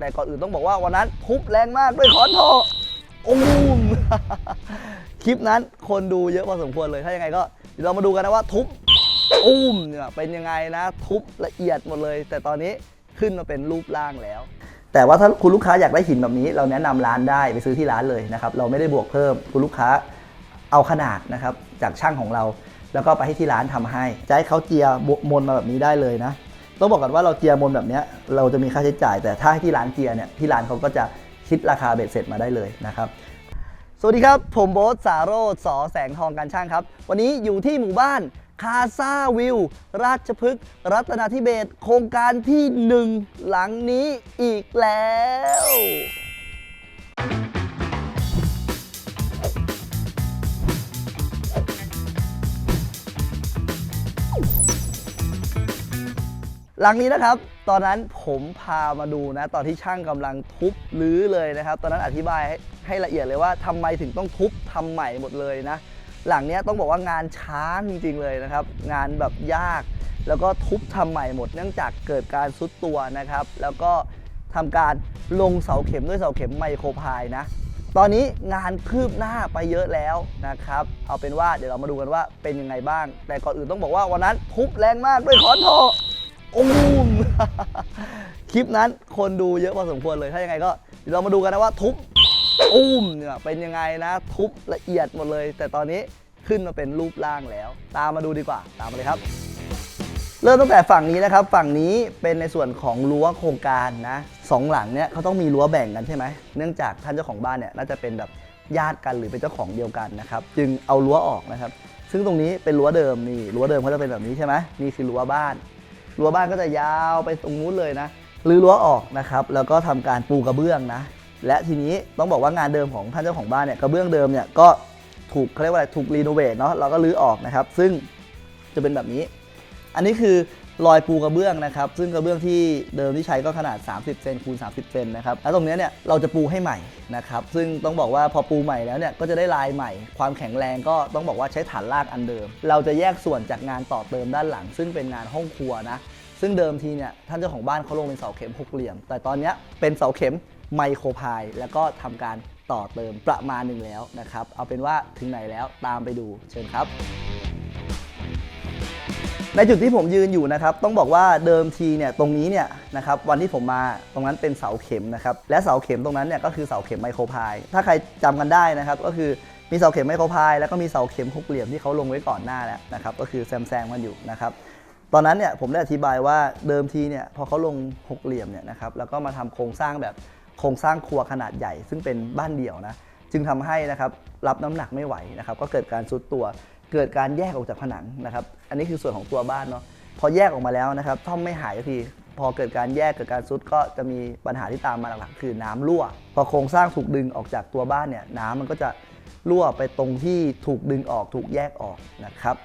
แต่ก่อนอื่นต้องบอกว่าวันนั้นทุบแรงมากด้วยขอนทองอุ้มคลิปนั้นคนดูเยอะพอสมควรเลย ถ้ายังไงก็เดี๋ยวเรามาดูกันนะว่าทุบอุ้มเนี่ยเป็นยังไงนะ ทุบละเอียดหมดเลย แต่ตอนนี้ขึ้นมาเป็นรูปร่างแล้ว แต่ว่าถ้าคุณลูกค้าอยากได้หินแบบนี้ เราแนะนำร้านได้ไปซื้อที่ร้านเลยนะครับ เราไม่ได้บวกเพิ่มคุณลูกค้าเอาขนาดนะครับจากช่างของเรา แล้วก็ไปให้ที่ร้านทำให้จะให้เขาเจียมนมาแบบนี้ได้เลยนะ ต้องบอกก่อนว่าเราเจียมนแบบนี้เราจะมีค่าใช้จ่าย แต่ถ้าให้ที่ร้านเจียเนี่ยที่ร้านเขาก็จะคิดราคาเบ็ดเสร็จมาได้เลยนะครับสวัสดีครับ ผมโบ๊ทสาโรธสอแสงทองการช่างครับ วันนี้อยู่ที่หมู่บ้านคาซาวิว ราชพฤกษ์รัตนาธิเบศโครงการที่หนึ่งหลังนี้อีกแล้ว หลังนี้นะครับ ตอนนั้นผมพามาดูนะ ตอนที่ช่างกำลังทุบรื้อเลยนะครับ ตอนนั้นอธิบายให้ให้ละเอียดเลยว่าทำไมถึงต้องทุบทำใหม่หมดเลยนะ หลังนี้ต้องบอกว่างานช้าจริงๆเลยนะครับ งานแบบยาก แล้วก็ทุบทำใหม่หมด เนื่องจากเกิดการซุดตัวนะครับ แล้วก็ทำการลงเสาเข็มด้วยเสาเข็มไมโครพายนะ ตอนนี้งานคืบหน้าไปเยอะแล้วนะครับ เอาเป็นว่าเดี๋ยวเรามาดูกันว่าเป็นยังไงบ้าง แต่ก่อนอื่นต้องบอกว่าวันนั้นทุบแรงมากด้วยขอนท องอุ้ม คลิปนั้นคนดูเยอะพอสมควรเลย ถ้ายังไงก็เดี๋ยวเรามาดูกันนะว่าทุบอุ้มเนี่ยเป็นยังไงนะ ทุบละเอียดหมดเลย แต่ตอนนี้ขึ้นมาเป็นรูปร่างแล้ว ตามมาดูดีกว่า ตามมาเลยครับ เริ่มตั้งแต่ฝั่งนี้นะครับ ฝั่งนี้เป็นในส่วนของรั้วโครงการนะสองหลังเนี่ยเขาต้องมีรั้วแบ่งกันใช่ไหมเนื่องจากท่านเจ้าของบ้านเนี่ยน่าจะเป็นแบบญาติกันหรือเป็นเจ้าของเดียวกันนะครับจึงเอารั้วออกนะครับ ซึ่งตรงนี้เป็นรั้วเดิมนี่รั้วเดิมเขาจะเป็นแบบนี้ใช่ไหมนี่คือรั้วบ้าน รั้วบ้านก็จะยาวไปตรงนู้นเลยนะรื้อรั้วออกนะครับ แล้วก็ทำการปูกระเบื้องนะ และทีนี้ต้องบอกว่างานเดิมของท่านเจ้าของบ้านเนี่ยกระเบื้องเดิมเนี่ยก็ถูกเขาเรียกว่าอะไรถูกรีโนเวทเนาะเราก็รื้อออกนะครับ ซึ่งจะเป็นแบบนี้ อันนี้คือรอยปูกระเบื้องนะครับ ซึ่งกระเบื้องที่เดิมที่ใช้ก็ขนาด 30 เซนคูณ 30 เซนนะครับ แล้วตรงนี้เนี่ยเราจะปูให้ใหม่นะครับ ซึ่งต้องบอกว่าพอปูใหม่แล้วเนี่ยก็จะได้ลายใหม่ ความแข็งแรงก็ต้องบอกว่าใช้ฐานรากอันเดิม เราจะแยกส่วนจากงานต่อเติมด้านหลัง ซึ่งเป็นงานห้องครัวนะ ซึ่งเดิมทีเนี่ยท่านเจ้าของบ้านเขาลงเป็นเสาเข็มหกเหลี่ยม แต่ตอนนี้เป็นเสาเข็มไมโครพายแล้วก็ทำการต่อเติมประมาณหนึ่งแล้วนะครับ เอาเป็นว่าถึงไหนแล้วตามไปดูเชิญครับ ในจุดที่ผมยืนอยู่นะครับ ต้องบอกว่าเดิมทีเนี่ยตรงนี้เนี่ยนะครับวันที่ผมมาตรงนั้นเป็นเสาเข็มนะครับและเสาเข็มตรงนั้นเนี่ยก็คือเสาเข็มไมโครพาย ถ้าใครจำกันได้นะครับก็คือมีเสาเข็มไมโครพายแล้วก็มีเสาเข็มหกเหลี่ยมที่เขาลงไว้ก่อนหน้าแล้วนะครับก็คือแซมแซงมันอยู่นะครับตอนนั้นเนี่ยผมได้อธิบายว่าเดิมทีเนี่ยพอเขาลงหกเหลี่ยมเนี่ยนะครับแล้วก็มาทำโครงสร้างแบบโครงสร้างครัวขนาดใหญ่ ซึ่งเป็นบ้านเดี่ยวนะจึงทำให้นะครับรับน้ำหนักไม่ไหวนะครับก็เกิดการซุดตัว เกิดการแยกออกจากผนังนะครับ อันนี้คือส่วนของตัวบ้านเนาะ พอแยกออกมาแล้วนะครับท่อมไม่หายสักที พอเกิดการแยกเกิดการซุดก็จะมีปัญหาที่ตามมาหลักๆ คือน้ำรั่ว พอโครงสร้างถูกดึงออกจากตัวบ้านเนี่ยน้ำมันก็จะรั่วไปตรงที่ถูกดึงออกถูกแยกออกนะครับ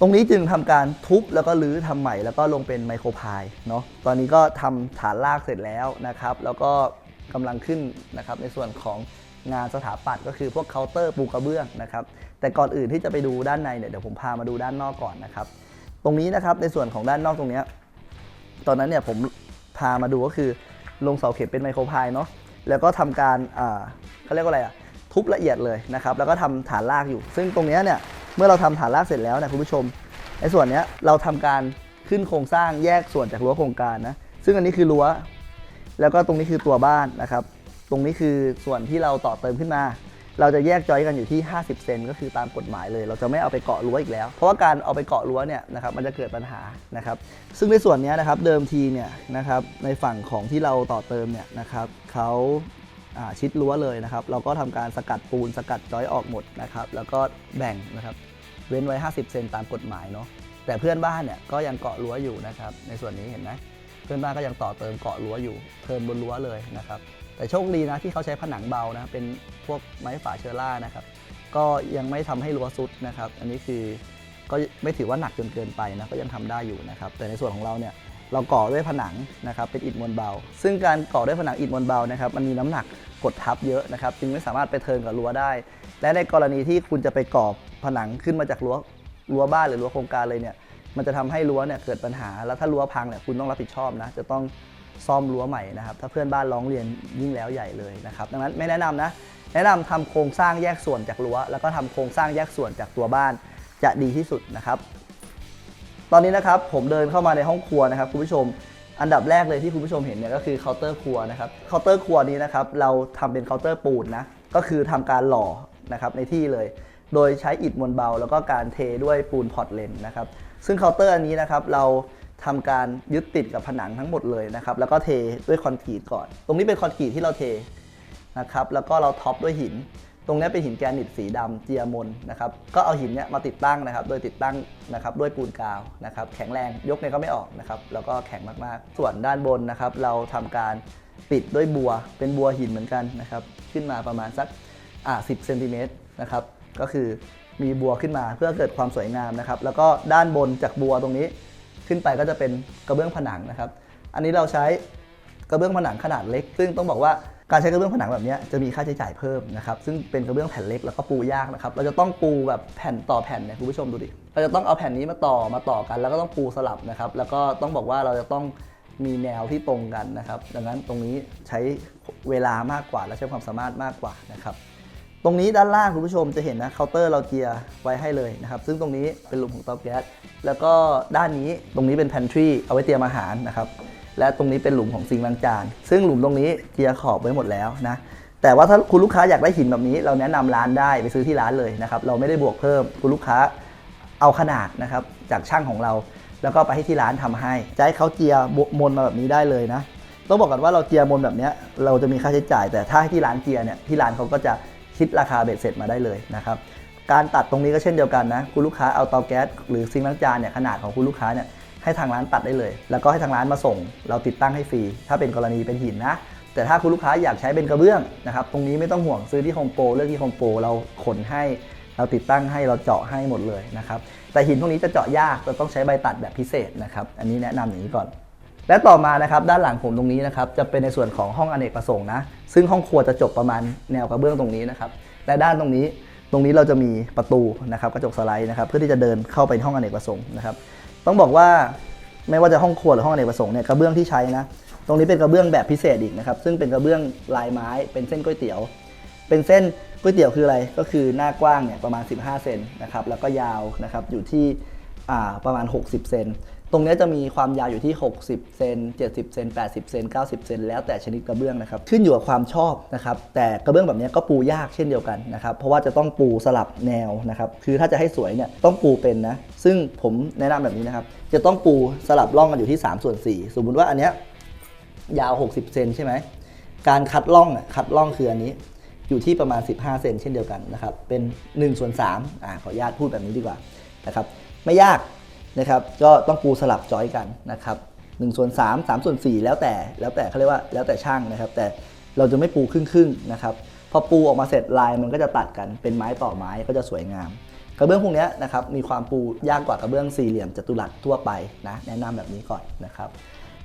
ตรงนี้จึงทำการทุบแล้วก็รื้อทำใหม่แล้วก็ลงเป็นไมโครพายเนาะ ตอนนี้ก็ทำฐานรากเสร็จแล้วนะครับ แล้วก็กำลังขึ้นนะครับในส่วนของ งานสถาปัตย์ก็คือพวกเคาน์เตอร์ปูกระเบื้องนะครับ แต่ก่อนอื่นที่จะไปดูด้านในเนี่ยเดี๋ยวผมพามาดูด้านนอกก่อนนะครับ ตรงนี้นะครับในส่วนของด้านนอกตรงเนี้ยตอนนั้นเนี่ยผมพามาดูก็คือลงเสาเข็มเป็นไมโครพายเนาะแล้วก็ทำการเขาเรียกว่าอะไรอะทุบละเอียดเลยนะครับ แล้วก็ทำฐานรากอยู่ ซึ่งตรงเนี้ยเนี่ยเมื่อเราทำฐานรากเสร็จแล้วเนี่ยคุณผู้ชม ในส่วนเนี้ยเราทำการขึ้นโครงสร้างแยกส่วนจากรั้วโครงการนะซึ่งอันนี้คือรั้ว แล้วก็ตรงนี้คือตัวบ้านนะครับ ตรงนี้คือส่วนที่เราต่อเติมขึ้นมา เราจะแยกจอยกันอยู่ที่ 50 เซนก็คือตามกฎหมายเลย เราจะไม่เอาไปเกาะรั้วอีกแล้ว เพราะว่าการเอาไปเกาะรั้วเนี่ยนะครับมันจะเกิดปัญหานะครับ ซึ่งในส่วนนี้นะครับเดิมทีเนี่ยนะครับในฝั่งของที่เราต่อเติมเนี่ยนะครับเขาาชิดรั้วเลยนะครับ เราก็ทำการสกัดปูนสกัดจอยออกหมดนะครับ แล้วก็แบ่งนะครับเว้นไว้ 50 เซนตามกฎหมายเนาะแต่เพื่อนบ้านเนี่ยก็ยังเกาะรั้วอยู่นะครับ ในส่วนนี้เห็นไหมเพื่อนบ้านก็ยังต่อเติมเกาะรั้วอยู่เทินบนรั้วเลยนะครับ แต่โชคดีนะที่เขาใช้ผนังเบานะเป็นพวกไม้ฝาเชอร่านะครับ ก็ยังไม่ทำให้รั้วซุดนะครับ อันนี้คือก็ไม่ถือว่าหนักจนเกินไปนะก็ยังทำได้อยู่นะครับ แต่ในส่วนของเราเนี่ยเราก่อด้วยผนังนะครับเป็นอิฐมวลเบา ซึ่งการก่อด้วยผนังอิฐมวลเบานะครับมันมีน้ำหนักกดทับเยอะนะครับ จึงไม่สามารถไปเทินกับรั้วได้ และในกรณีที่คุณจะไปก่อผนังขึ้นมาจากรั้วรั้วบ้านหรือรั้วโครงการเลยเนี่ยมันจะทำให้รั้วเนี่ยเกิดปัญหาแล้วถ้ารั้วพังเนี่ยคุณต้องรับผิดชอบนะจะต้อง ซ่อมรั้วใหม่นะครับ ถ้าเพื่อนบ้านร้องเรียนยิ่งแล้วใหญ่เลยนะครับ ดังนั้นไม่แนะนำนะ แนะนำทำโครงสร้างแยกส่วนจากรั้ว แล้วก็ทำโครงสร้างแยกส่วนจากตัวบ้านจะดีที่สุดนะครับ ตอนนี้นะครับผมเดินเข้ามาในห้องครัวนะครับคุณผู้ชม อันดับแรกเลยที่คุณผู้ชมเห็นเนี่ยก็คือเคาน์เตอร์ครัวนะครับเคาน์เตอร์ครัวนี้นะครับเราทำเป็นเคาน์เตอร์ปูนนะ ก็คือทำการหล่อนะครับในที่เลย โดยใช้อิฐมวลเบา แล้วก็การเทด้วยปูนพอร์ตเลนนะครับ ซึ่งเคาน์เตอร์อันนี้นะครับเรา ทำการยึดติดกับผนังทั้งหมดเลยนะครับ แล้วก็เทด้วยคอนกรีตก่อน ตรงนี้เป็นคอนกรีตที่เราเทนะครับ แล้วก็เราท็อปด้วยหิน ตรงนี้เป็นหินแกรนิตสีดำเจียมนนะครับ ก็เอาหินเนี้ยมาติดตั้งนะครับ โดยติดตั้งนะครับด้วยปูนกาวนะครับ แข็งแรงยกเนี่ยก็ไม่ออกนะครับ แล้วก็แข็งมากๆ ส่วนด้านบนนะครับ เราทำการปิดด้วยบัว เป็นบัวหินเหมือนกันนะครับ ขึ้นมาประมาณสักอ่า10เซนติเมตรนะครับ ก็คือมีบัวขึ้นมาเพื่อเกิดความสวยงามนะครับ แล้วก็ด้านบนจากบัวตรงนี้ ขึ้นไปก็จะเป็นกระเบื้องผนังนะครับ อันนี้เราใช้กระเบื้องผนังขนาดเล็ก ซึ่งต้องบอกว่าการใช้กระเบื้องผนังแบบนี้จะมีค่าใช้จ่ายเพิ่มนะครับ ซึ่งเป็นกระเบื้องแผ่นเล็กแล้วก็ปูยากนะครับ เราจะต้องปูแบบแผ่นต่อแผ่นเนี่ยคุณผู้ชมดูดิ เราจะต้องเอาแผ่นนี้มาต่อมาต่อกัน แล้วก็ต้องปูสลับนะครับ แล้วก็ต้องบอกว่าเราจะต้องมีแนวที่ตรงกันนะครับ ดังนั้นตรงนี้ใช้เวลามากกว่าและใช้ความสามารถมากกว่านะครับ รงนี้ด้านล่างคุณผู้ชมจะเห็นนะเคาน์เตอร์เราเจียร์ไว้ให้เลยนะครับ ซึ่งตรงนี้เป็นหลุมของเตาแก๊ส แล้วก็ด้านนี้ตรงนี้เป็น pantry เอาไว้เตรียมอาหารนะครับ และตรงนี้เป็นหลุมของซิงค์ล้างจาน ซึ่งหลุมตรงนี้เจียร์ขอบไว้หมดแล้วนะ แต่ว่าถ้าคุณลูกค้าอยากได้หินแบบนี้ เราแนะนำร้านได้ไปซื้อที่ร้านเลยนะครับ เราไม่ได้บวกเพิ่ม คุณลูกค้าเอาขนาดนะครับจากช่างของเรา แล้วก็ไปให้ที่ร้านทำให้จะให้เขาเจียร์มนมาแบบนี้ได้เลยนะ ต้องบอกกันว่าเราเจียร์มนแบบนี้เราจะมีค่าใช้จ่าย แต่ถ้าให้ที่ร้านเจียร์เนี่ยที่ร้านเขาก็จะ คิดราคาเบ็ดเสร็จมาได้เลยนะครับการตัดตรงนี้ก็เช่นเดียวกันนะคุณลูกค้าเอาเตาแก๊สหรือซิงค์ล้างจานเนี่ยขนาดของคุณลูกค้าเนี่ยให้ทางร้านตัดได้เลย แล้วก็ให้ทางร้านมาส่ง เราติดตั้งให้ฟรี ถ้าเป็นกรณีเป็นหินนะ แต่ถ้าคุณลูกค้าอยากใช้เป็นกระเบื้องนะครับตรงนี้ไม่ต้องห่วงซื้อที่โฮมโปรเลือกที่โฮมโปรเราขนให้ เราติดตั้งให้เราเจาะให้หมดเลยนะครับแต่หินพวกนี้จะเจาะยากเราต้องใช้ใบตัดแบบพิเศษนะครับอันนี้แนะนำอย่างนี้ก่อน และต่อมานะครับด้านหลังผมตรงนี้นะครับจะเป็นในส่วนของห้องอเนกประสงค์นะ ซึ่งห้องครัวจะจบประมาณแนวกระเบื้องตรงนี้นะครับและด้านตรงนี้ตรงนี้เราจะมีประตูนะครับกระจกสไลด์นะครับเพื่อที่จะเดินเข้าไปห้องอเนกประสงค์นะครับต้องบอกว่าไม่ว่าจะห้องครัวหรือห้องอเนกประสงค์เนี่ยกระเบื้องที่ใช้นะตรงนี้เป็นกระเบื้องแบบพิเศษอีกนะครับซึ่งเป็นกระเบื้องลายไม้เป็นเส้นก๋วยเตี๋ยว เป็นเส้นก๋วยเตี๋ยวคืออะไรก็คือหน้ากว้างเนี่ยประมาณ 15 เซนนะครับแล้วก็ยาวนะครับอยู่ที่ประมาณ 60 เซน ตรงนี้จะมีความยาวอยู่ที่ 60 เซน 70 เซน 80 เซน 90 เซน แล้วแต่ชนิดกระเบื้องนะครับ ขึ้นอยู่กับความชอบนะครับ แต่กระเบื้องแบบนี้ก็ปูยากเช่นเดียวกันนะครับ เพราะว่าจะต้องปูสลับแนวนะครับ คือถ้าจะให้สวยเนี่ยต้องปูเป็นนะ ซึ่งผมแนะนำแบบนี้นะครับ จะต้องปูสลับร่องกันอยู่ที่ 3 ส่วน 4 สมมุติว่าอันเนี้ยยาว 60 เซนใช่ไหม การคัดล่องอะคัดล่องคืออันนี้ อยู่ที่ประมาณ 15 เซนเช่นเดียวกันนะครับ เป็น1ส่วน3อ่าขออนุญาตพูดแบบนี้ดีกว่านะครับ ไม่ยาก นะครับก็ต้องปูสลับจอยกันนะครับ1ส่วน3 3ส่วน4 แล้วแต่แล้วแต่เขาเรียกว่าแล้วแต่ช่างนะครับ แต่เราจะไม่ปูครึ่งครึ่งนะครับพอปูออกมาเสร็จลายมันก็จะตัดกันเป็นไม้ต่อไม้ก็จะสวยงาม กระเบื้องพวกนี้นะครับมีความปูยากกว่ากระเบื้องสี่เหลี่ยมจัตุรัสทั่วไปนะแนะนำแบบนี้ก่อนนะครับ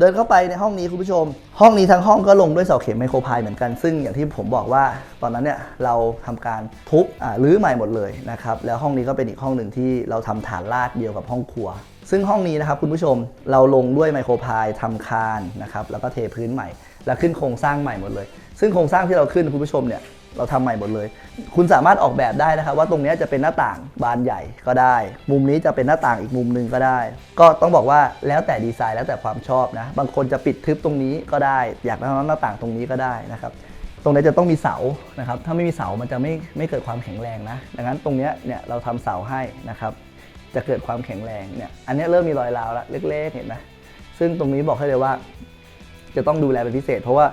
เดินเข้าไปในห้องนี้คุณผู้ชม ห้องนี้ทั้งห้องก็ลงด้วยเสาเข็มไมโครพายเหมือนกัน ซึ่งอย่างที่ผมบอกว่าตอนนั้นเนี่ยเราทำการทุบอ่ารื้อใหม่หมดเลยนะครับแล้วห้องนี้ก็เป็นอีกห้องหนึ่งที่เราทำฐานลาดเดียวกับห้องครัว ซึ่งห้องนี้นะครับคุณผู้ชมเราลงด้วยไมโครพายทำคานนะครับแล้วก็เทพื้นใหม่ แล้วขึ้นโครงสร้างใหม่หมดเลย ซึ่งโครงสร้างที่เราขึ้นคุณผู้ชมเนี่ย เราทำใหม่หมดเลย คุณสามารถออกแบบได้นะครับ ว่าตรงนี้จะเป็นหน้าต่างบานใหญ่ก็ได้ มุมนี้จะเป็นหน้าต่างอีกมุมหนึ่งก็ได้ ก็ต้องบอกว่าแล้วแต่ดีไซน์แล้วแต่ความชอบนะ บางคนจะปิดทึบตรงนี้ก็ได้ อยากได้หน้าต่างตรงนี้ก็ได้นะครับตรงนี้จะต้องมีเสานะครับ ถ้าไม่มีเสามันจะไม่ไม่เกิดความแข็งแรงนะ ดังนั้นตรงนี้เนี่ยเราทำเสาให้นะครับ จะเกิดความแข็งแรงเนี่ย อันนี้เริ่มมีรอยร้าวแล้วเล็กๆเห็นไหมซึ่งตรงนี้บอกให้เลยว่า จะต้องดูแลเป็นพิเศษ เพราะว่า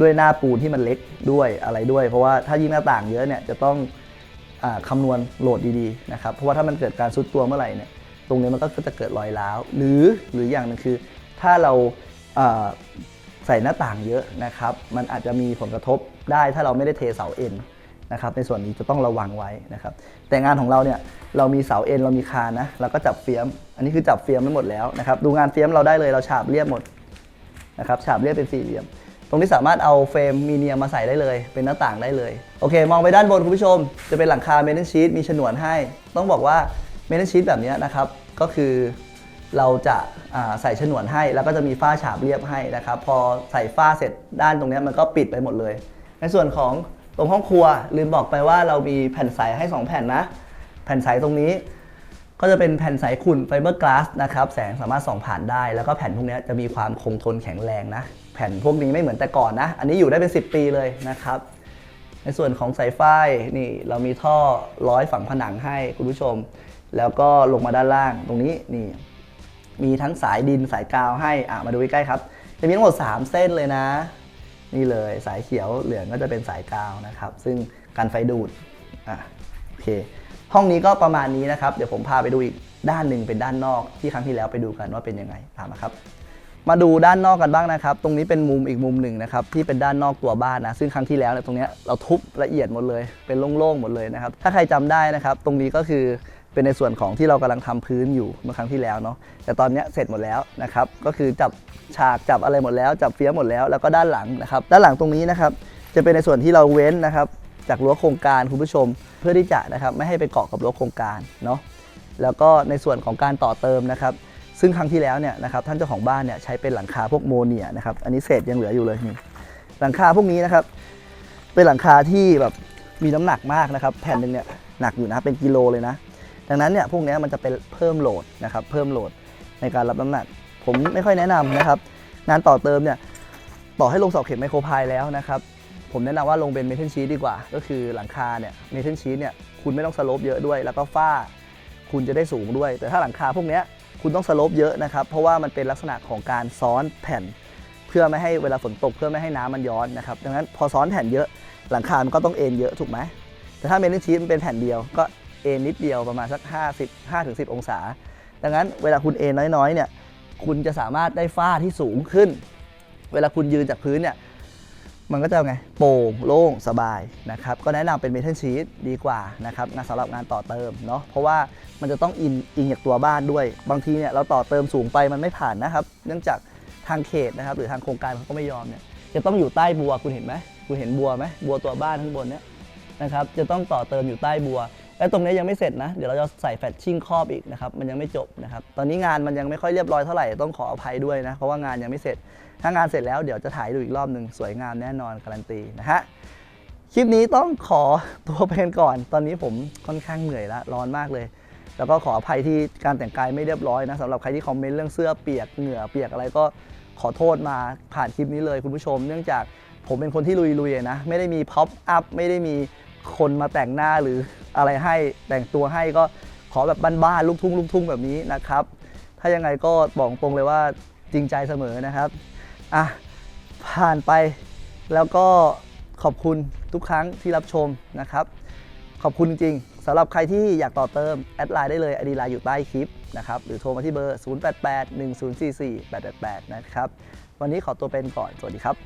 ด้วยหน้าปูนที่มันเล็กด้วยอะไรด้วย เพราะว่าถ้ายิ่งหน้าต่างเยอะเนี่ยจะต้องอคำนวณโหลดดีๆนะครับเพราะว่าถ้ามันเกิดการซุดตัวเมื่อไหร่เนี่ยตรงนี้มันก็จะเกิดรอยร้าว หรือหรืออย่างหนึงคือ ถ้าเราอ่าใส่หน้าต่างเยอะนะครับมันอาจจะมีผลกระทบได้ถ้าเราไม่ได้เทเสาเอ็นนะครับในส่วนนี้จะต้องระวังไว้นะครับแต่งานของเราเนี่ยเรามีเสาเอ็นเรามีคานนะเราก็จับเฟียม อันนี้คือจับเฟียมไม่หมดแล้วนะครับดูงานเฟียมเราได้เลยเราฉาบเรียบหมดนะครับฉาบเรียบเป็นสี่เหลี่ยม ตรงนี้สามารถเอาเฟรมมีเนียมมาใส่ได้เลย เป็นหน้าต่างได้เลย โอเค มองไปด้านบนคุณผู้ชม จะเป็นหลังคาเมทัลชีตมีฉนวนให้ ต้องบอกว่าเมทัลชีตแบบนี้นะครับ ก็คือเราจะใส่ฉนวนให้ แล้วก็จะมีฝ้าฉาบเรียบให้นะครับ พอใส่ฝ้าเสร็จด้านตรงนี้มันก็ปิดไปหมดเลย ในส่วนของตรงห้องครัวลืมบอกไปว่าเรามีแผ่นใสให้ 2 แผ่นนะ แผ่นใสตรงนี้ ก็จะเป็นแผ่นใสขุ่นไฟเบอร์กลาสนะครับแสงสามารถส่องผ่านได้ แล้วก็แผ่นพวกนี้จะมีความคงทนแข็งแรงนะ แผ่นพวกนี้ไม่เหมือนแต่ก่อนนะ อันนี้อยู่ได้เป็น 10 ปีเลยนะครับ ในส่วนของสายไฟนี่เรามีท่อร้อยฝังผนังให้คุณผู้ชม แล้วก็ลงมาด้านล่างตรงนี้นี่มีทั้งสายดินสายกาวให้อะมาดูใกล้ๆครับจะมีทั้งหมด 3 เส้นเลยนะ นี่เลยสายเขียวเหลืองก็จะเป็นสายกาวนะครับ ซึ่งกันไฟดูดอะโอเค ห้องนี้ก็ประมาณนี้นะครับ เดี๋ยวผมพาไปดูอีกด้านหนึ่งเป็นด้านนอกที่ครั้งที่แล้วไปดูกันว่าเป็นยังไงตามมาครับ มาดูด้านนอกกันบ้างนะครับ ตรงนี้เป็นมุมอีกมุมหนึ่งนะครับที่เป็นด้านนอกตัวบ้านนะซึ่งครั้งที่แล้วเนี่ยตรงนี้เราทุบละเอียดหมดเลย เป็นโล่งๆหมดเลยนะครับถ้าใครจำได้นะครับ ตรงนี้ก็คือเป็นในส่วนของที่เรากำลังทำพื้นอยู่เมื่อครั้งที่แล้วเนาะแต่ตอนนี้เสร็จหมดแล้วนะครับก็คือจับฉากจับอะไรหมดแล้ว จับเฟี้ยหมดแล้วแล้วก็ด้านหลังนะครับ ด้านหลังตรงนี้นะครับจะเป็นในส่วนที่เราเว้นนะครับ จากรั้วโครงการคุณผู้ชม เพื่อที่จะนะครับไม่ให้ไปเกาะกับรั้วโครงการเนาะแล้วก็ในส่วนของการต่อเติมนะครับ ซึ่งครั้งที่แล้วเนี่ยนะครับท่านเจ้าของบ้านเนี่ยใช้เป็นหลังคาพวกโมเนียนะครับอันนี้เศษยังเหลืออยู่เลยนี่หลังคาพวกนี้นะครับ เป็นหลังคาที่แบบมีน้ำหนักมากนะครับ แผ่นหนึ่งเนี่ยหนักอยู่นะเป็นกิโลเลยนะ ดังนั้นเนี่ยพวกนี้มันจะเป็นเพิ่มโหลดนะครับ เพิ่มโหลดในการรับน้ำหนัก ผมไม่ค่อยแนะนำนะครับ งานต่อเติมเนี่ยต่อให้ลงเสาเข็มไมโครพายแล้วนะครับ ผมแนะนำว่าลงเป็นเมทัลชีตดีกว่า ก็คือหลังคาเนี่ยเมทัลชีตเนี่ยคุณไม่ต้องสโลปเยอะด้วย แล้วก็ฝ้าคุณจะได้สูงด้วย แต่ถ้าหลังคาพวกนี้คุณต้องสโลปเยอะนะครับ เพราะว่ามันเป็นลักษณะของการซ้อนแผ่น เพื่อไม่ให้เวลาฝนตก เพื่อไม่ให้น้ำมันย้อนนะครับดังนั้นพอซ้อนแผ่นเยอะ หลังคา มันก็ต้องเอ็นเยอะถูกไหมแต่ถ้าเมทัลชีตมันเป็นแผ่นเดียวก็เอ็นนิดเดียวประมาณสัก 50 5ถึง10 องศา ดังนั้นเวลาคุณเอ็นน้อยๆเนี่ยคุณจะสามารถได้ฝ้าที่สูงขึ้น เวลาคุณยืนจากพื้นเนี่ย มันก็จะไงโปร่งโล่งสบายนะครับก็แนะนำเป็นเมทัลชีตดีกว่านะครับงานสำหรับงานต่อเติมเนาะเพราะว่ามันจะต้องอินอิงจากตัวบ้านด้วย บางทีเนี่ยเราต่อเติมสูงไปมันไม่ผ่านนะครับ เนื่องจากทางเขตนะครับหรือทางโครงการเขาก็ไม่ยอมเนี่ยจะต้องอยู่ใต้บัวคุณเห็นไหมคุณเห็นบัวไหมบัวตัวบ้านข้างบนเนี่ยนะครับจะต้องต่อเติมอยู่ใต้บัว และตรงนี้ยังไม่เสร็จนะ เดี๋ยวเราจะใส่แฟตชิ่งครอบอีกนะครับ มันยังไม่จบนะครับ ตอนนี้งานมันยังไม่ค่อยเรียบร้อยเท่าไหร่ ต้องขออภัยด้วยนะ เพราะว่างานยังไม่เสร็จ ถ้างานเสร็จแล้วเดี๋ยวจะถ่ายดูอีกรอบหนึ่งสวยงามแน่นอนการันตีนะฮะ คลิปนี้ต้องขอตัวไปกันก่อน ตอนนี้ผมค่อนข้างเหนื่อยละร้อนมากเลย แล้วก็ขออภัยที่การแต่งกายไม่เรียบร้อยนะสำหรับใครที่คอมเมนต์เรื่องเสื้อเปียกเหงื่อเปียกอะไรก็ขอโทษมาผ่านคลิปนี้เลยคุณผู้ชม เนื่องจากผมเป็นคนที่ลุยๆนะ ไม่ได้มีพ็อปอัพไม่ได้มี คนมาแต่งหน้าหรืออะไรให้แต่งตัวให้ก็ขอแบบบ้านๆลูกทุ่งลูกทุ่งแบบนี้นะครับ ถ้ายังไงก็บอกตรงเลยว่าจริงใจเสมอนะครับอะผ่านไปแล้วก็ขอบคุณทุกครั้งที่รับชมนะครับ ขอบคุณจริงๆสำหรับใครที่อยากต่อเติม แอดไลน์ได้เลยอดีไลน์อยู่ใต้คลิปนะครับหรือโทรมาที่เบอร์ 0881044888 นะครับ วันนี้ขอตัวเป็นก่อน สวัสดีครับ